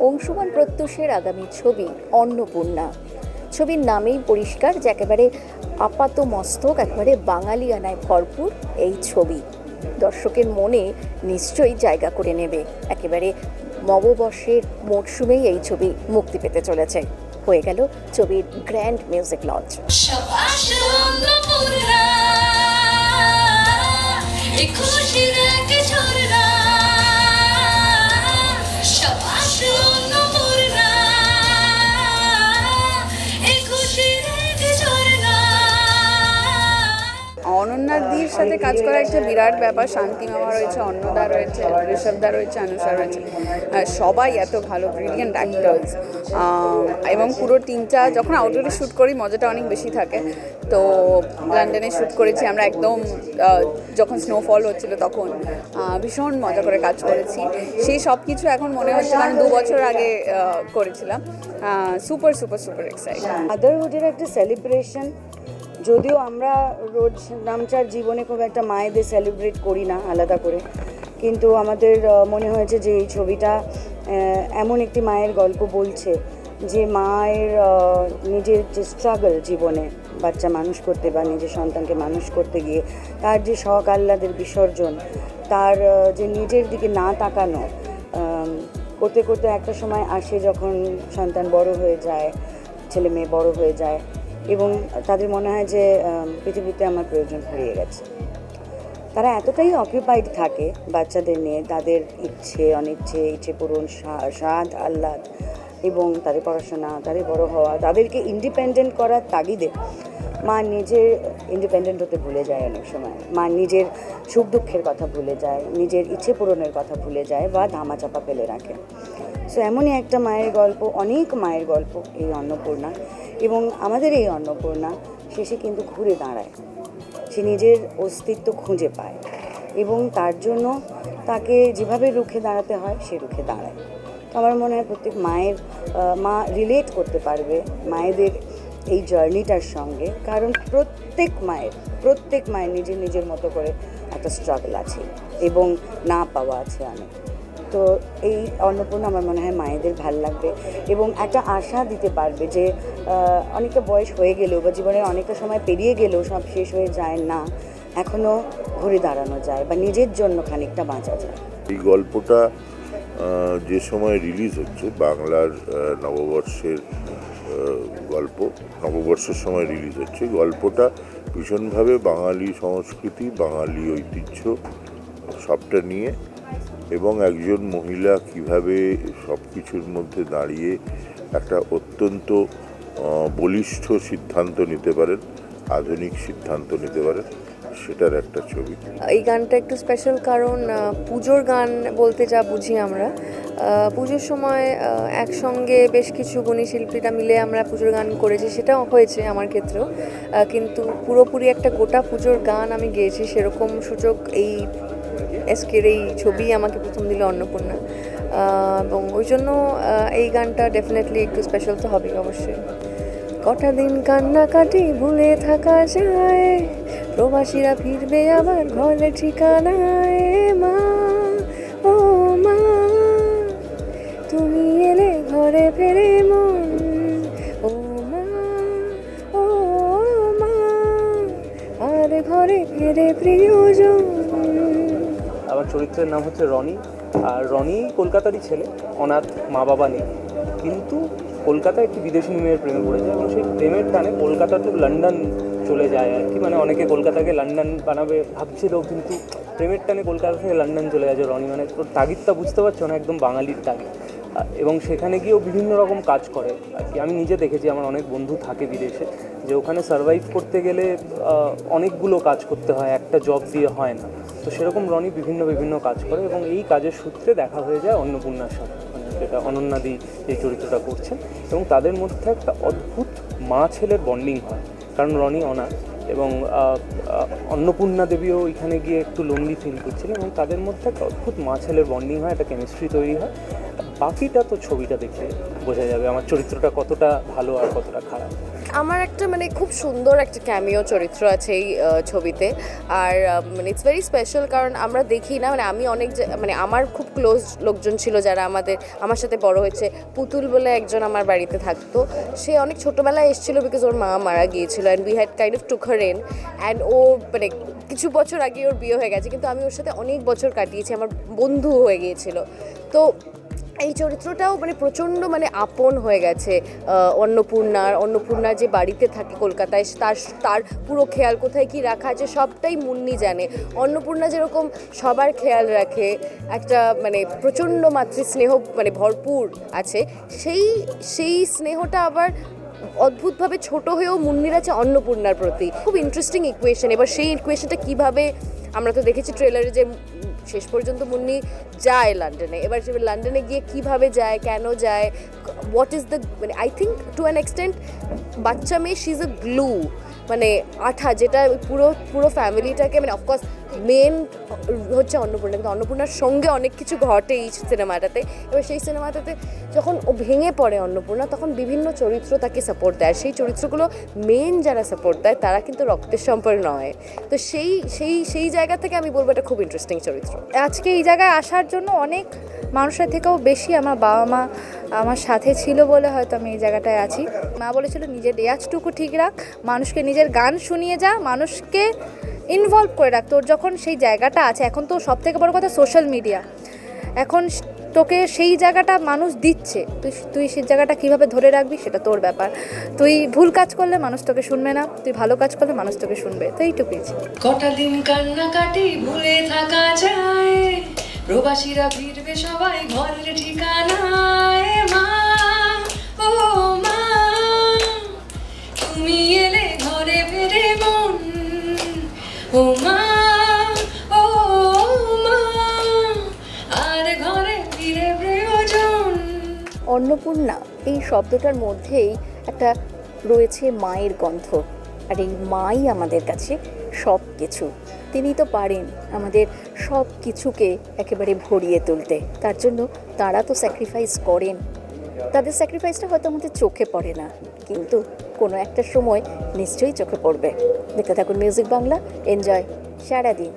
অংশুমান প্রত্যুষের আগামী ছবি অন্নপূর্ণা। ছবির নামেই পরিষ্কার যে একেবারে আপাত মস্তক একেবারে বাঙালিয়ানায় ভরপুর এই ছবি। দর্শকের মনে নিশ্চয়ই জায়গা করে নেবে। একেবারে নববর্ষের মরশুমেই এই ছবি মুক্তি পেতে চলেছে। হয়ে গেল ছবির গ্র্যান্ড মিউজিক লঞ্চ সবাস করা একটা বিরাট ব্যাপার। শান্তি মামা রয়েছে, অন্নদা রয়েছে, ঋষভদা রয়েছে, অনুষা রয়েছে। সবাই এত ভালো ব্রিলিয়েন্ট অ্যাক্টার্স এবং পুরো টিমটা যখন আউটডোরে শ্যুট করি, মজাটা অনেক বেশি থাকে। তো লন্ডনে শ্যুট করেছি আমরা একদম যখন স্নোফল হচ্ছিল তখন। ভীষণ মজা করে কাজ করেছি। সেই সব কিছু এখন মনে হচ্ছে কারণ দু বছর আগে করেছিলাম। সুপার সুপার সুপার এক্সাইট মাদারহুডের একটা সেলিব্রেশন যদিও আমরা রোজ নামচার জীবনে খুব একটা মায়েদের সেলিব্রেট করি না আলাদা করে। কিন্তু আমাদের মনে হয়েছে যে এই ছবিটা এমন একটি মায়ের গল্প বলছে যে মায়ের নিজের যে স্ট্রাগল জীবনে বাচ্চা মানুষ করতে বা নিজের সন্তানকে মানুষ করতে গিয়ে, তার যে শখ আহ্লাদের বিসর্জন, তার যে নিজের দিকে না তাকানো করতে করতে একটা সময় আসে যখন সন্তান বড় হয়ে যায় ছেলে মেয়ে বড় হয়ে যায় এবং তাদের মনে হয় যে পৃথিবীতে আমার প্রয়োজন হারিয়ে গেছে। তারা এতটাই অকিউপাইড থাকে বাচ্চাদের নিয়ে, তাদের ইচ্ছে, অনিচ্ছে, ইচ্ছে পূরণ স্বাদ, আহ্লাদ, এবং তাদের পড়াশোনা, তাদের বড় হওয়া, তাদেরকে ইন্ডিপেন্ডেন্ট করার তাগিদে মা নিজের ইন্ডিপেন্ডেন্ট হতে ভুলে যায় অনেক সময়। মা নিজের সুখ দুঃখের কথা ভুলে যায়, নিজের ইচ্ছে পূরণের কথা ভুলে যায় বা ধামাচাপা ফেলে রাখে। সো এমনই একটা মায়ের গল্প, অনেক মায়ের গল্প এই অন্নপূর্ণা এবং আমাদের এই অন্নপূর্ণা শেষে কিন্তু ঘুরে দাঁড়ায়। সে নিজের অস্তিত্ব খুঁজে পায় এবং তার জন্য তাকে যেভাবে রুখে দাঁড়াতে হয়, সে রুখে দাঁড়ায়। তো আমার মনে হয় প্রত্যেক মায়ের মা রিলেট করতে পারবে মায়েদের এই জার্নিটার সঙ্গে। কারণ প্রত্যেক মায়ের প্রত্যেক মায়ের নিজের নিজের মতো করে একটা স্ট্রাগল আছে এবং না পাওয়া আছে অনেক। তো এই অন্নপূর্ণা আমার মনে হয় মায়েদের ভালো লাগবে এবং একটা আশা দিতে পারবে যে অনেকটা বয়স হয়ে গেলেও বা জীবনের অনেকটা সময় পেরিয়ে গেলেও সব শেষ হয়ে যায় না এখনও ঘুরে দাঁড়ানো যায় বা নিজের জন্য খানিকটা বাঁচা যায়। এই গল্পটা যে সময় রিলিজ হচ্ছে বাংলার নববর্ষের গল্প, নববর্ষের সময় রিলিজ হচ্ছে গল্পটা ভীষণভাবে বাঙালি সংস্কৃতি, বাঙালি ঐতিহ্য, সবটা নিয়ে এবং একজন মহিলা কীভাবে সব কিছুর মধ্যে দাঁড়িয়ে একটা অত্যন্ত বলিষ্ঠ সিদ্ধান্ত নিতে পারেন, আধুনিক সিদ্ধান্ত নিতে পারেন, সেটার একটা ছবি। এই গানটা একটু স্পেশাল কারণ পুজোর গান বলতে যা বুঝি আমরা। পুজোর সময় একসঙ্গে বেশ কিছু গুণী শিল্পীরা মিলে আমরা পুজোর গান করেছি, সেটাও হয়েছে আমার ক্ষেত্রেও। কিন্তু পুরোপুরি একটা গোটা পুজোর গান আমি গেয়েছি, সেরকম সুযোগ এই এসকের এই ছবি আমাকে প্রথম দিল অন্নপূর্ণা। এবং ওই জন্য এই গানটা ডেফিনেটলি একটু স্পেশাল তো হবেই অবশ্যই। কটা দিন কান্নাকাটি ভুলে থাকা যায়, প্রবাসীরা ফিরবে আবার ঘরে ঠিকানায় মা। চরিত্রের নাম হচ্ছে রনি। আর রনি কলকাতারই ছেলে, অনাথ মা বাবা নেই। কিন্তু কলকাতায় একটি বিদেশি মেয়ের প্রেমে পড়ে যায় এবং সেই প্রেমের টানে কলকাতা টু লন্ডন চলে যায় আর কি। মানে অনেকে কলকাতাকে লন্ডন বানাবে ভাবছিল, কিন্তু প্রেমের টানে কলকাতা থেকে লন্ডন চলে গেছে রনি। মানে তোর তাগিদটা বুঝতে পারছ না, একদম বাঙালির তাগিদ। এবং সেখানে গিয়েও বিভিন্ন রকম কাজ করে আর কি। আমি নিজে দেখেছি, আমার অনেক বন্ধু থাকে বিদেশে, যে ওখানে সার্ভাইভ করতে গেলে অনেকগুলো কাজ করতে হয়, একটা জব দিয়ে হয় না। তো সেরকম রনি বিভিন্ন বিভিন্ন কাজ করে এবং এই কাজের সূত্রে দেখা হয়ে যায় অন্নপূর্ণার সাথে মানে যেটা অনন্যাদি যে চরিত্রটা করছেন এবং তাদের মধ্যে একটা অদ্ভুত মা ছেলের বন্ডিং হয়। কারণ রনি অনাথ এবং অন্নপূর্ণা দেবীও এখানে গিয়ে একটু লোনলি ফিল করছিলেন এবং তাদের মধ্যে একটা অদ্ভুত মা ছেলের বন্ডিং হয়, একটা কেমিস্ট্রি তৈরি হয়। বাকিটা তো ছবিটা দেখে বোঝা যাবে আমার চরিত্রটা কতটা ভালো আর কতটা খারাপ। আমার একটা মানে খুব সুন্দর একটা ক্যামিও চরিত্র আছে এই ছবিতে। আর মানে ইটস ভেরি স্পেশাল কারণ আমরা দেখি না মানে আমি অনেক মানে আমার খুব ক্লোজ লোকজন ছিল যারা আমাদের, আমার সাথে বড় হয়েছে। পুতুল বলে একজন আমার বাড়িতে থাকতো। সে অনেক ছোটোবেলায় এসেছিল বিকজ ওর মা মারা গিয়েছিল and we had kind of took her in and ও মানে কিছু বছর আগে ওর বিয়ে হয়ে গেছে, কিন্তু আমি ওর সাথে অনেক বছর কাটিয়েছি, আমার বন্ধু হয়ে গিয়েছিল। তো এই চরিত্রটাও মানে প্রচণ্ড মানে আপন হয়ে গেছে অন্নপূর্ণার। অন্নপূর্ণা যে বাড়িতে থাকে কলকাতায় তার তার পুরো খেয়াল কোথায় কি রাখা আছে সবটাই মুন্নি জানে। অন্নপূর্ণা যেরকম সবার খেয়াল রাখে, একটা মানে প্রচণ্ড মাতৃস্নেহ মানে ভরপুর আছে, সেই সেই স্নেহটা আবার অদ্ভুতভাবে ছোট হয়েও মুন্নির আছে অন্নপূর্ণার প্রতি। খুব ইন্টারেস্টিং ইকুয়েশন এবার সেই ইকুয়েশনটা কীভাবে আমরা তো দেখেছি ট্রেলারে যে শেষ পর্যন্ত মুন্নি যায় লন্ডনে। এবার সে লন্ডনে গিয়ে কীভাবে যায়, কেন যায় হোয়াট ইজ দ্য মানে I think to an extent বাচ্চা মেয়ে শি ইজ আ গ্লু মানে আঠা, যেটা পুরো পুরো ফ্যামিলিটাকে মানে অফকোর্স মেন হচ্ছে অন্নপূর্ণা। কিন্তু অন্নপূর্ণার সঙ্গে অনেক কিছু ঘটে এই সিনেমাটাতে এবার সেই সিনেমাটাতে যখন ও ভেঙে পড়ে অন্নপূর্ণা, তখন বিভিন্ন চরিত্র তাকে সাপোর্ট দেয়। সেই চরিত্রগুলো মেন যারা সাপোর্ট দেয়, তারা কিন্তু রক্তের সম্পর্ক নয়। তো সেই সেই সেই জায়গা থেকে আমি বলব এটা খুব ইন্টারেস্টিং চরিত্র। আজকে এই জায়গায় আসার জন্য অনেক মানুষের থেকেও বেশি আমার বাবা মা আমার সাথে ছিল বলে হয়তো আমি এই জায়গাটায় আছি। মা বলেছিল, নিজের রেয়াজটুকু ঠিক রাখ। মানুষকে নিজের গান শুনিয়ে যা, মানুষকে ইনভলভ করে রাখ। তোর যখন সেই জায়গাটা আছে, এখন তো সব থেকে বড় কথা সোশ্যাল মিডিয়া এখন তোকে সেই জায়গাটা মানুষ দিচ্ছে। তুই তুই সেই জায়গাটা কীভাবে ধরে রাখবি সেটা তোর ব্যাপার। তুই ভুল কাজ করলে মানুষ তোকে শুনবে না, তুই ভালো কাজ করলে মানুষ তোকে শুনবে। তো এইটুকুই। কটা দিন ভুলে থাকা যায়, প্রবাসীরা ফিরবে সবাই ঘরের ঠিকানায়। মা অন্নপূর্ণা এই শব্দটার মধ্যেই একটা রয়েছে মায়ের গন্ধ। আর এই মাই আমাদের কাছে সব কিছু তিনি তো পারেন আমাদের সব কিছুকে একেবারে ভরিয়ে তুলতে। তার জন্য তারা তো স্যাক্রিফাইস করেন। তাদের স্যাক্রিফাইসটা হয়তো আমাদের চোখে পড়ে না। কিন্তু কোনো একটা সময় নিশ্চয়ই চোখে পড়বে। দেখতে থাকুন মিউজিক বাংলা এনজয় সারাদিন।